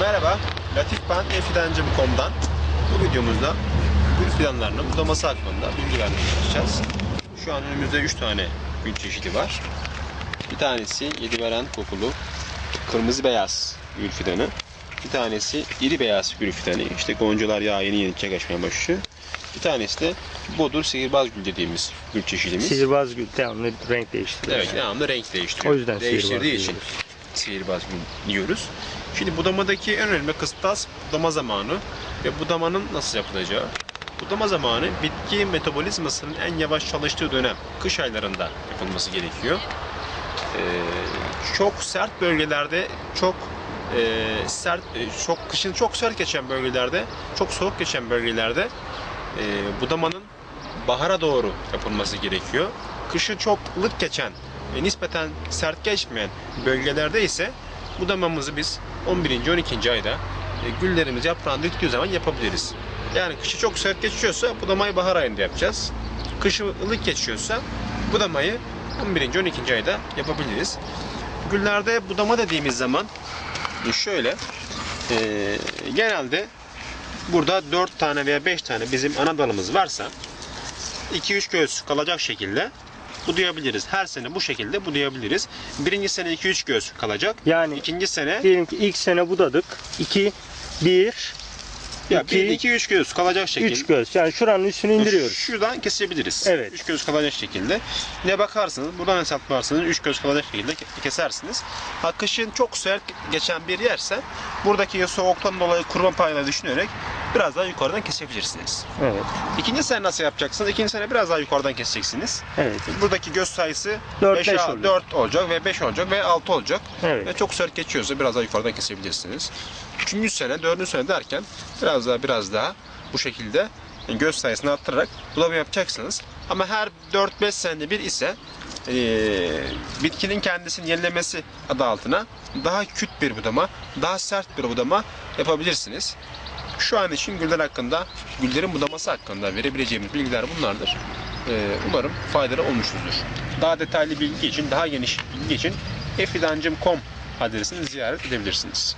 Merhaba, Latif ben efidancım.com'dan bu videomuzda gül fidanlarının budaması hakkında bilgi vermeye çalışacağız. Şu an önümüzde 3 tane gül çeşidi var. Bir tanesi yedi veren kokulu kırmızı beyaz gül fidanı. Bir tanesi iri beyaz gül fidanı. İşte goncalar ya yeni yeni çiçek açmaya başlıyor. Bir tanesi de bodur sihirbaz gül dediğimiz gül çeşidimiz. Sihirbaz gül devamlı renk değiştiriyor. Evet, devamlı renk değiştiriyor. O yüzden Değiştirdiği için sihirbaz diyoruz. Şimdi budamadaki en önemli kıstas budama zamanı ve budamanın nasıl yapılacağı. Budama zamanı bitki metabolizmasının en yavaş çalıştığı dönem. Kış aylarında yapılması gerekiyor. Ee, çok sert bölgelerde çok e, sert e, çok kışın çok sert geçen bölgelerde çok soğuk geçen bölgelerde e, budamanın bahara doğru yapılması gerekiyor. Kışı çok ılık geçen ve nispeten sert geçmeyen bölgelerde ise budamamızı biz 11. 12. ayda e, güllerimiz yaprağını döktüğü zaman yapabiliriz. Yani kışı çok sert geçiyorsa budamayı bahar ayında yapacağız. Kışı ılık geçiyorsa budamayı 11. 12. ayda yapabiliriz. Güllerde budama dediğimiz zaman e, şöyle e, genelde burada 4 tane veya 5 tane bizim ana dalımız varsa 2-3 göz kalacak şekilde budayabiliriz. Her sene bu şekilde budayabiliriz. Birinci sene 2-3 göz kalacak. Yani İkinci sene diyelim ki ilk sene budadık. 2, 1, ya iki, 1-2-3 göz kalacak şekilde. 3 göz. Yani şuranın üstünü indiriyoruz. Şuradan kesebiliriz. Evet. 3 göz kalacak şekilde. Ne bakarsınız buradan hesaplarsınız 3 göz kalacak şekilde ke- kesersiniz. Ha kışın çok sert geçen bir yerse buradaki soğuktan dolayı kurma payını düşünerek biraz daha yukarıdan kesebilirsiniz. Evet. İkinci sene nasıl yapacaksınız? İkinci sene biraz daha yukarıdan keseceksiniz. Evet. Buradaki göz sayısı Dört, 5, beş olacak. 4 olacak ve 5 olacak ve 6 olacak. Evet. Ve çok sert geçiyorsa biraz daha yukarıdan kesebilirsiniz. Üçüncü sene, dördüncü sene derken biraz daha biraz daha bu şekilde yani göz sayısını arttırarak bulama yapacaksınız. Ama her 4-5 senede bir ise eee, bitkinin kendisini yenilemesi adı altına daha küt bir budama, daha sert bir budama yapabilirsiniz. Şu an için güller hakkında, güllerin budaması hakkında verebileceğimiz bilgiler bunlardır. Ee, umarım faydalı olmuşuzdur. Daha detaylı bilgi için, daha geniş bilgi için efidancım.com adresini ziyaret edebilirsiniz.